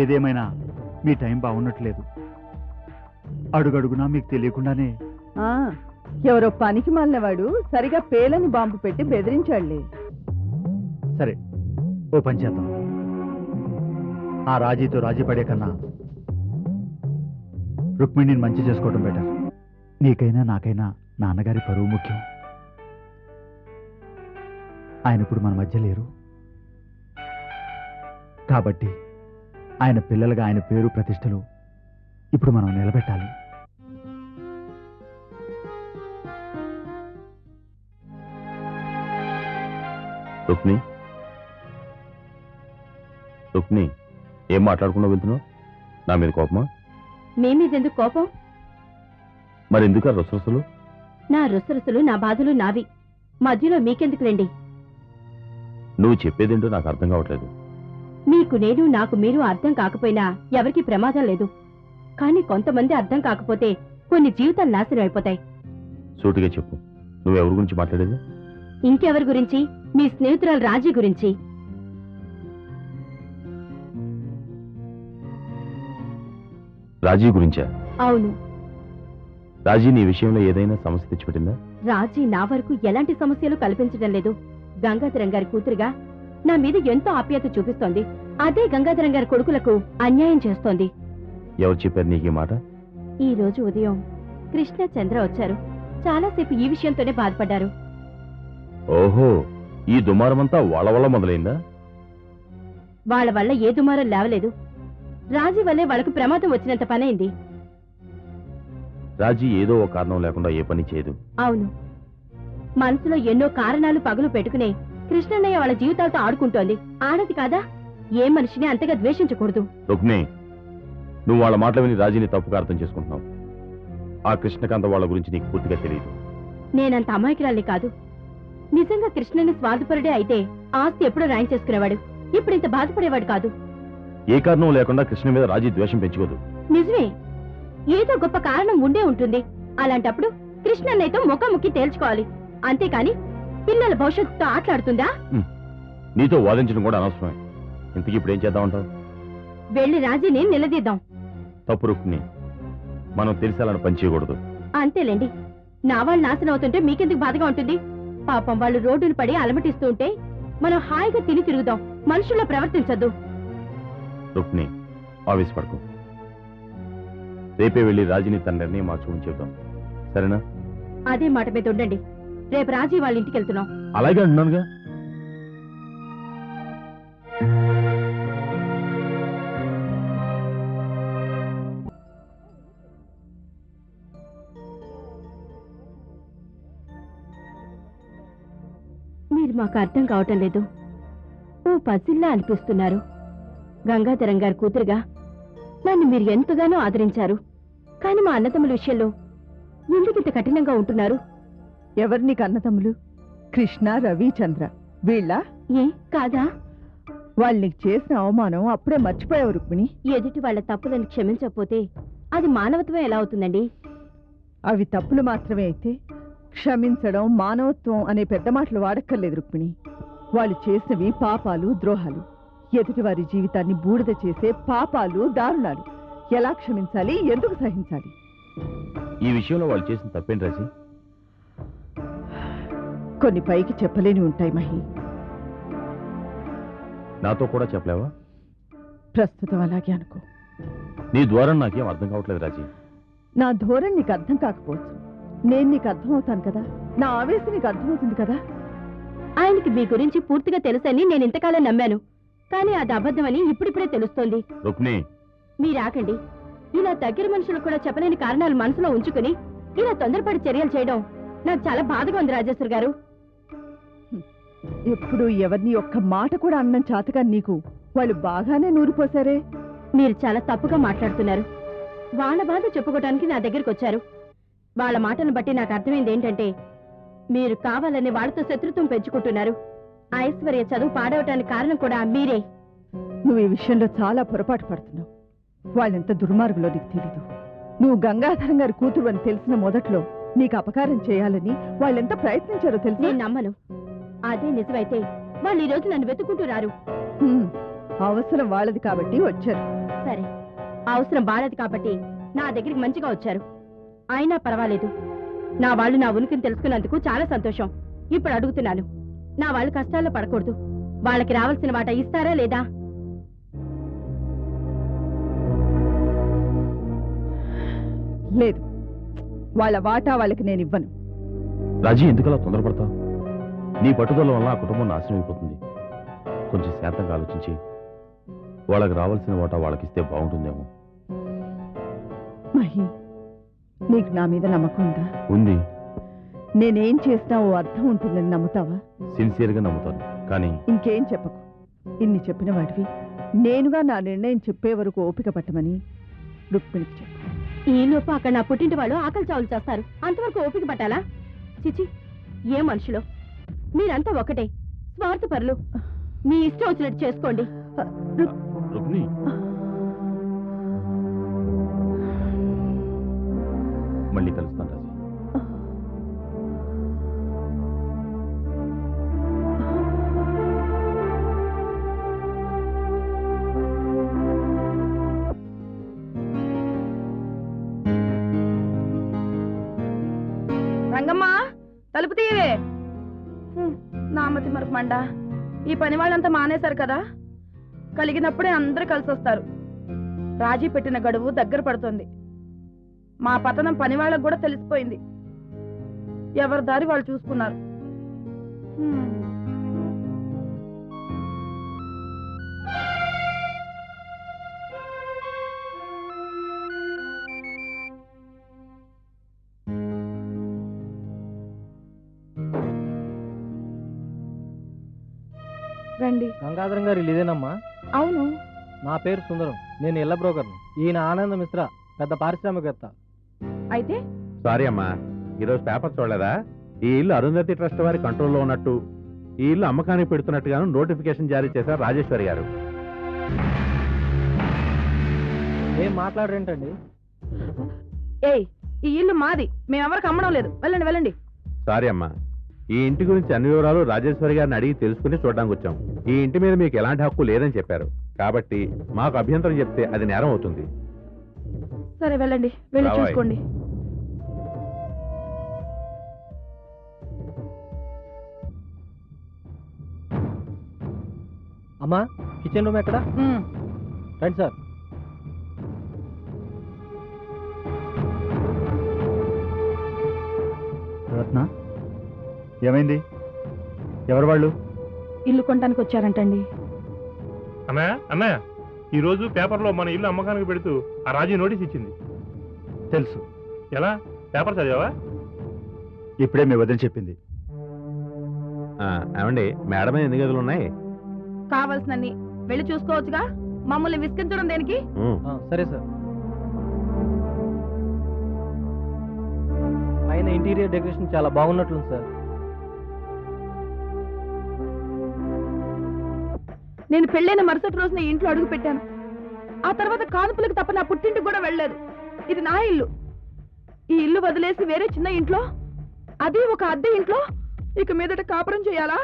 ఏదేమైనా మీ టైం బాగున్నట్లేదు. అడుగడుగునా మీకు తెలియకుండానే ఆ, ఎవరో పనికి మాలినవాడు సరిగా పేలని బాంబు పెట్టి బెదిరించాడులే. సరే ఓ పని చేద్దాం. ఆ రాజీతో రాజీ పడే కన్నా రుక్మిణిని మంచి చేసుకోవడం బెటర్ నీకైనా నాకైనా నాన్నగారి పరువు ముఖ్యం. ఆయన ఇప్పుడు మన మధ్య లేరు. కాబట్టి ఆయన పిల్లలుగా ఆయన పేరు ప్రతిష్టలు ఇప్పుడు మనం నిలబెట్టాలి. రుక్ని రుక్ని ఏం మాట్లాడకుండా వెళ్తున్నావు? నా మీద కోపమా? మీ మీదెందుకు కోపం? మరి ఎందుకు ఆ రుసరుసలు? నా రుసరుసలు నా బాధలు నావి. మధ్యలో మీకెందుకులేండి నువ్వు చెప్పేదేంటో నాకు అర్థం కావట్లేదు. మీకు నేను నాకు మీరు అర్థం కాకపోయినా ఎవరికి ప్రమాదం లేదు. కానీ కొంతమంది అర్థం కాకపోతే కొన్ని జీవితాలు నాశనం అయిపోతాయి. సూటిగా చెప్పు. నువ్వు ఎవరి గురించి మాట్లాడేది? ఇంకెవరి గురించి? మీ స్నేహితురాలు రాజీ గురించి. రాజీ గురించా? అవును. రాజీ నీ విషయంలో ఏదైనా సమస్య తెచ్చిపెట్టిందా? రాజీ నా వరకు ఎలాంటి సమస్యలు కల్పించడం లేదు. గంగాధరం గారి కూతురుగా నా మీద ఎంతో ఆప్యాయత చూపిస్తోంది. అదే గంగాధరం గారి కొడుకులకు అన్యాయం చేస్తోంది. ఎవరు చెప్పారు నీకు ఈ మాట? ఈ రోజు ఉదయం కృష్ణ చంద్ర వచ్చారు. చాలాసేపు ఈ విషయంతోనే బాధపడ్డారు. ఓహో ఈ దుమారమంతా వాళ్ళ వల్ల మొదలైందా? వాళ్ళ వల్ల ఏ దుమారం లేవలేదు. రాజీ వల్లే వాళ్ళకు ప్రమాదం వచ్చినంత పనైంది. రాజీ ఏదో ఒక కారణం లేకుండా ఏ పని చేయదు. అవును. మనసులో ఎన్నో కారణాలు పగులు పెట్టుకునే కృష్ణన్నయ్య వాళ్ళ జీవితాలతో ఆడుకుంటోంది. ఆడది కాదా? ఏ మనిషిని అంతగా ద్వేషించకూడదు. రుక్మి నువ్వు వాళ్ళ మాటలు విని రాజీని తప్పుగా అర్థం చేసుకుంటున్నావు. ఆ కృష్ణకాంత వాళ్ళ గురించి నీకు పూర్తిగా తెలియదు. నేనంత అమాయకురాలి కాదు. నిజంగా కృష్ణని స్వార్థపరుడే అయితే ఆస్తి ఎప్పుడో రాయించేసుకునేవాడు ఇప్పుడు ఇంత బాధపడేవాడు కాదు. ఏ కారణం లేకుండా కృష్ణ మీద రాజీ ద్వేషం పెంచుకోదు. నిజమే. ఏదో గొప్ప కారణం ఉండే ఉంటుంది. అలాంటప్పుడు కృష్ణన్నయ్యతో ముఖాముఖి తేల్చుకోవాలి. అంతేకాని పిల్లల భవిష్యత్తుతో ఆటలాడుతుందా? నీతో వాదించడం కూడా అనవసరమే. ఇంతకీ ఇప్పుడు ఏం చేద్దామంటావు వెళ్ళి రాజీని నిలదీద్దాం. తప్పు రుక్ని మనం తెలిసేలాని పని చేయకూడదు. అంతేలేండి. నా వాళ్ళు నాశనం అవుతుంటే మీకెందుకు బాధగా ఉంటుంది? పాపం వాళ్ళు రోడ్డును పడి అలమటిస్తూ ఉంటే మనం హాయిగా తిని తిరుగుదాం. మనుషుల్లో ప్రవర్తించొద్దు. రుక్ని ఆవేశపడకు. రేపే వెళ్ళి రాజీని తన నిర్ణయం మార్చుకుని చెప్దాం సరేనా? అదే మాట మీద ఉండండి. రేపు రాజీ వాళ్ళ ఇంటికి వెళ్తున్నాం. అలాగే అంటున్నానుగా మీరు మాకు అర్థం కావటం లేదు. ఓ పసిల్లా అనిపిస్తున్నారు. గంగాధరం గారి కూతురుగా నన్ను మీరు ఎంతగానో ఆదరించారు. కానీ మా అన్నతమ్ముల విషయంలో ఎందుకు ఇంత కఠినంగా ఉంటున్నారు? ఎవరు నీకు అన్నతమ్ములు కృష్ణ రవి చంద్ర. వీళ్ళ? ఏ కాదా? వాళ్ళు నీకు చేసిన అవమానం అప్పుడే మర్చిపోయావు రుక్మిణి. ఎదుటి వాళ్ళ తప్పులను క్షమించకపోతే అది మానవత్వం ఎలా అవుతుందండి? అవి తప్పులు మాత్రమే అయితే క్షమించడం మానవత్వం అనే పెద్ద మాటలు వాడక్కర్లేదు రుక్మిణి. వాళ్ళు చేసినవి పాపాలు ద్రోహాలు. ఎదుటి వారి జీవితాన్ని బూడిద చేసే పాపాలు దారుణాలు. ఎలా క్షమించాలి? ఎందుకు సహించాలి? ఈ విషయంలో వాళ్ళు చేసిన తప్పేంటి రాజీ? కొన్ని పైకి చెప్పలేని ఉంటాయి మహి. నాతో కూడా చెప్పలేవా? ప్రస్తుతం అలాగే అనుకో. నీ ద్వారా నాకేం అర్థం కావట్లేదు రాజీ. నా ధోరణి నీకు అర్థం కాకపోవచ్చు. నేను నీకు అర్థమవుతాను కదా? నా ఆవేశం నీకు అర్థమవుతుంది కదా? ఆయనకి మీ గురించి పూర్తిగా తెలుసని నేను ఇంతకాలం నమ్మాను. కానీ అది అబద్ధమని ఇప్పుడిప్పుడే తెలుస్తోంది. రుక్ని మీరాకండి. ఇలా దగ్గర మనుషులు కూడా చెప్పలేని కారణాలు మనసులో ఉంచుకుని ఇలా తొందరపడి చర్యలు చేయడం నాకు చాలా బాధగా ఉంది రాజేశ్వర్ గారు. ఎప్పుడు ఎవరిని ఒక్క మాట కూడా అన్నం చాతగా నీకు వాళ్ళు బాగానే నూరిపోసారే మీరు చాలా తప్పుగా మాట్లాడుతున్నారు. వాళ్ళ బాధ చెప్పుకోవడానికి నా దగ్గరికి వచ్చారు. వాళ్ళ మాటను బట్టి నాకు అర్థమైంది ఏంటంటే మీరు కావాలని వాళ్ళతో శత్రుత్వం పెంచుకుంటున్నారు. ఐశ్వర్య చదువు పాడవటానికి కారణం కూడా మీరే. నువ్వు ఈ విషయంలో చాలా పొరపాటు పడుతున్నావు. వాళ్ళెంత దుర్మార్గులో నీకు తెలీదు. నువ్వు గంగాధరం గారి కూతురు అని తెలిసిన మొదట్లో నీకు అపకారం చేయాలని వాళ్ళెంత ప్రయత్నించారో తెలుసా? నేను నమ్మను. అదే నిజమైతే వాళ్ళు ఈ రోజు నన్ను వెతుకుంటూ రారు. హ్మ్, అవసరం వాళ్ళది కాబట్టి వచ్చారు. సరే. అవసరం బాలేదు కాబట్టి నా దగ్గరికి మంచిగా వచ్చారు. అయినా పర్వాలేదు. నా వాళ్ళు నా ఉనికిని తెలుసుకున్నందుకు చాలా సంతోషం. ఇప్పుడు అడుగుతున్నాను. నా వాళ్ళు కష్టాల్లో పడకూడదు. వాళ్ళకి రావాల్సిన వాట ఇస్తారా లేదా? లేదు. వాళ్ళ వాటా వాళ్ళకి నేను ఇవ్వను. రాజీ ఎందుకలా తొందరపడతావు? నీ పట్టుదల వల్ల ఆ కుటుంబం నాశనం అయిపోతుంది. కొంచెం శాంతంగా ఆలోచించి వాళ్ళకి రావాల్సిన వాటా వాళ్ళకిస్తే బాగుంటుందేమో. మహి నీకు నా మీద నమ్మకం ఉందా? ఉంది. నేనేం చేసినా ఓ అర్థం ఉంటుందని నమ్ముతావా? సిన్సియర్గా నమ్ముతాను. కానీ ఇంకేం చెప్పకు. ఇన్ని చెప్పిన వాటివి నేనుగా నా నిర్ణయం చెప్పే వరకు ఓపిక పట్టమని రుక్మిణికి చెప్పు. ఈ లోపు అక్కడ నా పుట్టింటి వాళ్ళు ఆకలి చావులు చేస్తారు. అంతవరకు ఓపిక పట్టాలా? చిచి ఏ మనుషులో? మీరంతా ఒకటే. స్వార్థపరులు మీ ఇష్టం వచ్చినట్టు చేసుకోండి. రుక్ని మళ్ళీ కలుస్తాను రాజీ. రంగమ్మా తలుపు తీయవే. నామతి ఈ పని వాళ్ళంతా మానేశారు కదా? కలిగినప్పుడే అందరూ కలిసి వస్తారు రాజీ పెట్టిన గడువు దగ్గర పడుతుంది. మా పతనం పని వాళ్ళకు కూడా తెలిసిపోయింది. ఎవరి దారి వాళ్ళు చూసుకున్నారు. రండి గంగాధరం గారు ఇల్లు ఇదేనమ్మా? అవును. నా పేరు సుందరం. నేను ఇళ్ళ బ్రోకర్ని. ఈయన ఆనంద మిశ్ర పెద్ద పారిశ్రామికవేత్త. అయితే? సారీ అమ్మా. ఈరోజు పేపర్ చూడలేదా? ఈ ఇల్లు అరుంధతి ట్రస్ట్ వారి కంట్రోల్లో ఉన్నట్టు. ఈ ఇల్లు అమ్మకానికి పెడుతున్నట్టుగాను నోటిఫికేషన్ జారీ చేశారు రాజేశ్వరి గారు. ఏం మాట్లాడరేంటండి? ఏయ్ ఈ ఇల్లు మాది. మేమెవరికి అమ్మడం లేదు. వెళ్ళండి వెళ్ళండి. సారీ అమ్మా. ఈ ఇంటి గురించి అన్ని వివరాలు రాజేశ్వరి గారిని అడిగి తెలుసుకుని చూడడానికి వచ్చాం. ఈ ఇంటి మీద మీకు ఎలాంటి హక్కు లేదని చెప్పారు. కాబట్టి మాకు అభ్యంతరం చెప్తే అది నేరం అవుతుంది. సరే వెళ్ళండి. వెళ్ళి. చూసుకోండి. అమ్మా కిచెన్ రూమ్ ఎక్కడ. రండి సార్. ఏమైంది? ఎవరు వాళ్ళు? ఇల్లు కొనడానికి వచ్చారంటండి. అన్నయ్య అన్నయ్య ఈ రోజు పేపర్లో మన ఇల్లు అమ్మకానికి పెడుతూ ఆ రాజీ నోటీస్ ఇచ్చింది. తెలుసు. ఎలా? పేపర్ చదివావా? ఇప్పుడే మీ వదిన చెప్పింది. ఆ, ఏమండి మేడం మీద ఎన్ని గదులు ఉన్నాయి? కావాల్సినన్ని వెళ్ళి చూసుకోవచ్చుగా? మమ్మల్ని విసిగించడం దేనికి? సరే సార్. పైన ఇంటీరియర్ డెకరేషన్ చాలా బాగున్నట్లుంది సార్. నేను పెళ్ళైన మరుసటి రోజున ఇంట్లో అడుగు పెట్టాను. ఆ తర్వాత కానుపులకు తప్ప నా పుట్టింటికి కూడా వెళ్ళలేదు. ఇది నా ఇల్లు. ఈ ఇల్లు వదిలేసి వేరే చిన్న ఇంట్లో? అది ఒక అద్దె ఇంట్లో? ఇక మీదట కాపురం చేయాలా?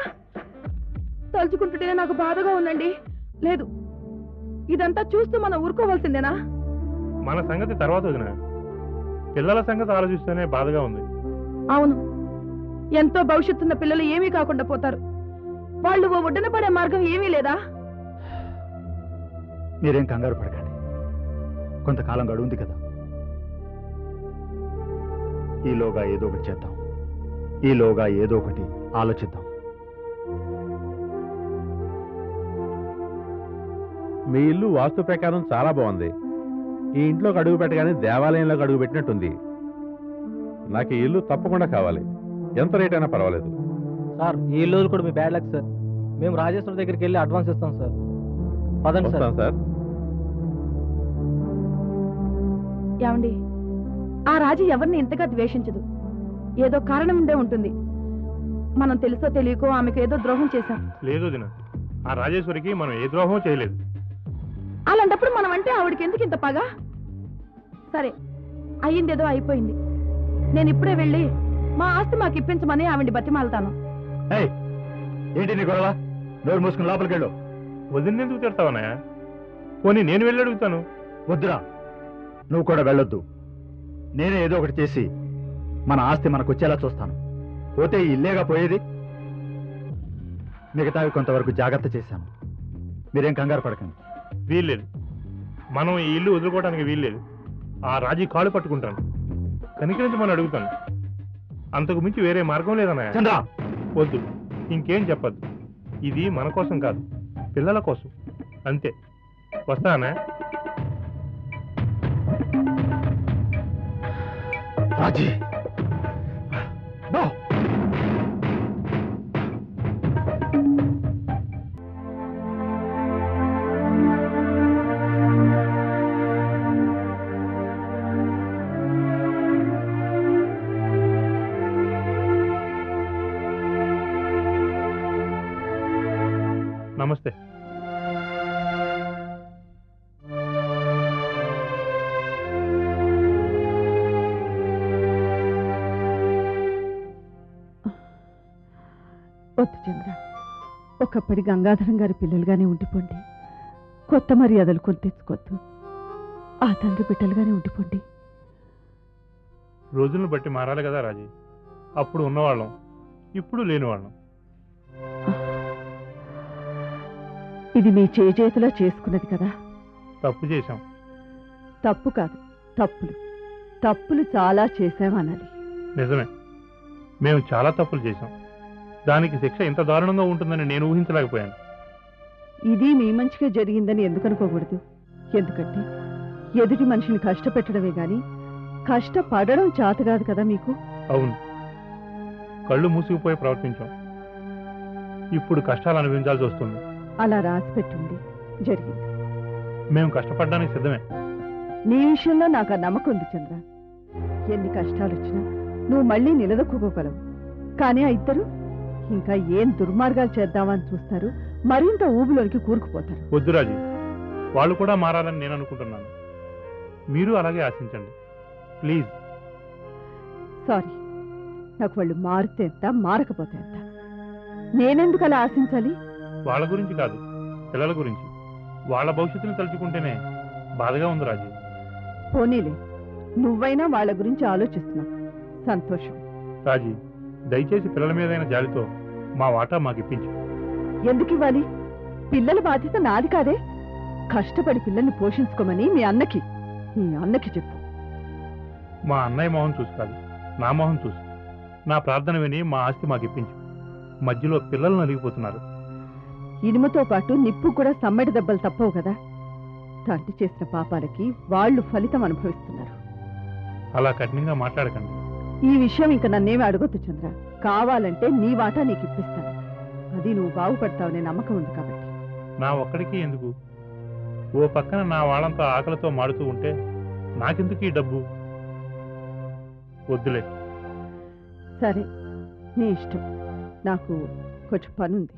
తలుచుకుంటుంటేనే నాకు బాధగా ఉందండి. లేదు. ఇదంతా చూస్తూ మనం ఊరుకోవాల్సిందేనా? మన సంగతి తర్వాత వదిన. పిల్లల సంగతి ఆలోచిస్తేనే బాధగా ఉంది. అవును. ఎంతో భవిష్యత్తున్న పిల్లలు ఏమీ కాకుండా పోతారు. వాళ్ళు ఓ ఒడ్డున పడే మార్గం ఏమీ లేదా? మీరేం కంగారు పడకండి. కొంతకాలం గడువుంది కదా. ఈలోగా ఏదో ఒకటి చేద్దాం. ఈలోగా ఏదో ఒకటి ఆలోచిద్దాం. మీ ఇల్లు వాస్తు ప్రకారం చాలా బాగుంది. ఈ ఇంట్లోకి అడుగు పెట్టగానే దేవాలయంలోకి అడుగు పెట్టినట్టుంది. నాకు ఈ ఇల్లు తప్పకుండా కావాలి. ఎంత రేట్ అయినా పర్వాలేదు. సార్ ఈ ఇల్లు కూడా మీ బ్యాడ్ లక్ సార్. మేము రాజేశ్వర దగ్గరికి వెళ్ళి అడ్వాన్స్ ఇస్తాం సార్. పదండి సార్. ఏమండి? ఆ రాజు ఎవరిని ఇంతగా ద్వేషించదు. ఏదో కారణం ఉండే ఉంటుంది. మనం తెలుసో తెలియకో ఆమెకు ఏదో ద్రోహం చేశాం. లేదు ఆ రాజేశ్వరికి మనం ఏ ద్రోహం చేయలేదు. అలాంటప్పుడు మనం అంటే ఆవిడకి ఎందుకు ఇంత పగ? సరే అయ్యిందేదో అయిపోయింది. నేను ఇప్పుడే వెళ్ళి మా ఆస్తి మాకు ఇప్పించమని ఆవిడ బతిమాలతాను. ఏయ్ ఏంటి నీ గొడవ? నోరు మూసుకుని లోపలికి వెళ్ళు వదిన ఎందుకు తిడతావన్నయ్య పోనీ నేను వెళ్ళి అడుగుతాను. వద్దురా. నువ్వు కూడా వెళ్ళొద్దు. నేనే ఏదో ఒకటి చేసి మన ఆస్తి మనకు వచ్చేలా చూస్తాను. పోతే ఈ ఇల్లేగా పోయేది? మిగతావి కొంతవరకు జాగ్రత్త చేశాను. మీరేం కంగారు పడకండి. వీల్లేదు. మనం ఈ ఇల్లు వదులుకోవడానికి వీల్లేదు. ఆ రాజీ కాళ్ళు పట్టుకుంటాను. కనికరించమని అడుగుతాను. అంతకు మించి వేరే మార్గం లేదన్నయ్య. చంద్ర! వద్దు. ఇంకేం చెప్పద్దు ఇది మన కోసం కాదు. పిల్లల కోసం. అంతే. వస్తానా రాజీ ఒకప్పటి గంగాధరం గారి పిల్లలుగానే ఉండిపోండి. కొత్త మర్యాదలు కొని తెచ్చుకోవద్దు. ఆ తండ్రి బిడ్డలుగానే ఉండిపోండి. రోజులను బట్టి మారాలి కదా రాజీ. అప్పుడు ఉన్నవాళ్ళం ఇప్పుడు లేనివాళ్ళం. ఇది మీ చేజేతిలో చేసుకున్నది కదా. తప్పు చేశాం. తప్పు కాదు తప్పులు. తప్పులు చాలా చేశామనాలి. నిజమే. మేము చాలా తప్పులు చేశాం. దానికి శిక్ష ఇంత దారుణంగా ఉంటుందని నేను ఊహించలేకపోయాను. ఇది మీ మంచిగా జరిగిందని ఎందుకు అనుకోకూడదు? ఎందుకంటే ఎదుటి మనిషిని కష్టపెట్టడమే గాని కష్టపడడం చేత కాదు కదా మీకు? అవును. కళ్ళు మూసుకుపోయి ప్రవర్తించాం. ఇప్పుడు కష్టాలు అనుభవించాల్సి వస్తుంది. అలా రాసి పెట్టుంది జరిగింది. మేము కష్టపడడానికి సిద్ధమే. నీ విషయంలో నాకు ఆ నమ్మకం ఉంది చంద్ర. ఎన్ని కష్టాలు వచ్చినా నువ్వు మళ్ళీ నిలదొక్కుకోగలవు. కానీ ఆ ఇద్దరు ఇంకా ఏం దుర్మార్గాలు చేద్దామని చూస్తారు మరింత ఊబిలోనికి కూరుకుపోతారు. వద్దు రాజీ వాళ్ళు కూడా మారాలని నేను అనుకుంటున్నాను. మీరు అలాగే ఆశించండి. ప్లీజ్. సారీ నాకు వాళ్ళు మారితే ఎంత మారకపోతే ఎంత. నేనెందుకు అలా ఆశించాలి? వాళ్ళ గురించి కాదు పిల్లల గురించి. వాళ్ళ భవిష్యత్తుని తలుచుకుంటేనే బాధగా ఉంది రాజీ. పోనీలే నువ్వైనా వాళ్ళ గురించి ఆలోచిస్తున్నావు. సంతోషం. రాజీ దయచేసి పిల్లల మీదైన జాలితో మా వాటా మాకు ఇప్పించు ఎందుకు ఇవ్వాలి? పిల్లల బాధ్యత నాది కాదే. కష్టపడి పిల్లల్ని పోషించుకోమని మీ అన్నకి మీ అన్నకి చెప్పు. మా అన్నయ్య మొహం చూసి కాదు నా మొహం చూసి. నా ప్రార్థన విని మా ఆస్తి మాకు ఇప్పించు మధ్యలో పిల్లలు నలిగిపోతున్నారు. ఇనుముతో పాటు నిప్పు కూడా సమ్మడి దెబ్బలు తప్పవు కదా. తండ్రి చేసిన పాపాలకి వాళ్ళు ఫలితం అనుభవిస్తున్నారు. అలా కఠినంగా మాట్లాడకండి. ఈ విషయం ఇంక నన్నేమి అడగొద్దు చంద్ర. కావాలంటే నీ వాటా నీకు ఇప్పిస్తాను. అది నువ్వు బాగుపడతావనే నమ్మకం ఉంది కాబట్టి. నా ఒక్కడికి ఎందుకు? ఓ పక్కన నా వాళ్ళంతా ఆకలితో మాడుతూ ఉంటే నాకెందుకు ఈ డబ్బు? వద్దులే. సరే నీ ఇష్టం. నాకు కొంచెం పనుంది.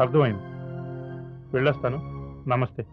అర్థమైంది. వెళ్ళొస్తాను. నమస్తే.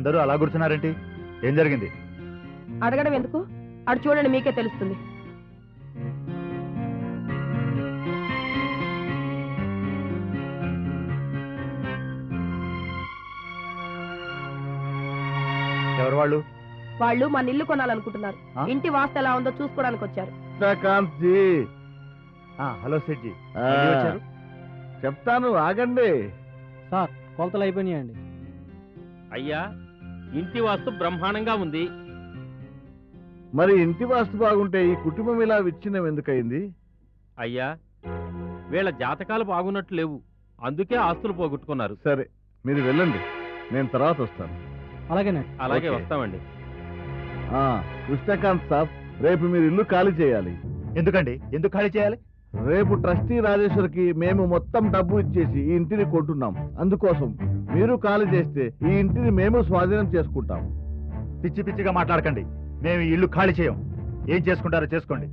అందరూ అలా కూర్చున్నారేంటి? ఏం జరిగింది? అడగడం ఎందుకు? అడు చూడండి మీకే తెలుస్తుంది. ఎవరు వాళ్ళు? వాళ్ళు మన ఇల్లు కొనాలనుకుంటున్నారు. ఆ? ఇంటి వాస్తు ఎలా ఉందో చూసుకోవడానికి వచ్చారు. ఆ, హలో సెట్జీ మళ్ళీ వచ్చారు? చెప్తాను ఆగండి. సార్ కొలతలు అయిపోయినాయండి. అయ్యా ఇంటి వాస్తు బ్రహ్మాండంగా ఉంది. మరి ఇంటి వాస్తు బాగుంటే ఈ కుటుంబం ఇలా విచ్ఛిన్నం ఎందుకయింది? అయ్యా వీళ్ళ జాతకాలు బాగున్నట్టు లేవు. అందుకే ఆస్తులు పోగొట్టుకున్నారు. సరే మీరు వెళ్ళండి. నేను తర్వాత వస్తాను. అలాగేనండి అలాగే ఓకే. వస్తామండి. ఆ, కృష్ణకాంత్ సాబ్ రేపు మీరు ఇల్లు ఖాళీ చేయాలి. ఎందుకండి? ఎందుకు ఖాళీ చేయాలి? రేపు ట్రస్టీ రాజేశ్వరికి మేము మొత్తం డబ్బు ఇచ్చేసి ఈ ఇంటిని కొంటున్నాం. అందుకోసం మీరు ఖాళీ చేస్తే ఈ ఇంటిని మేము స్వాధీనం చేసుకుంటాం. పిచ్చి పిచ్చిగా మాట్లాడకండి. మేము ఈ ఇల్లు ఖాళీ చేయం. ఏం చేసుకుంటారో చేసుకోండి.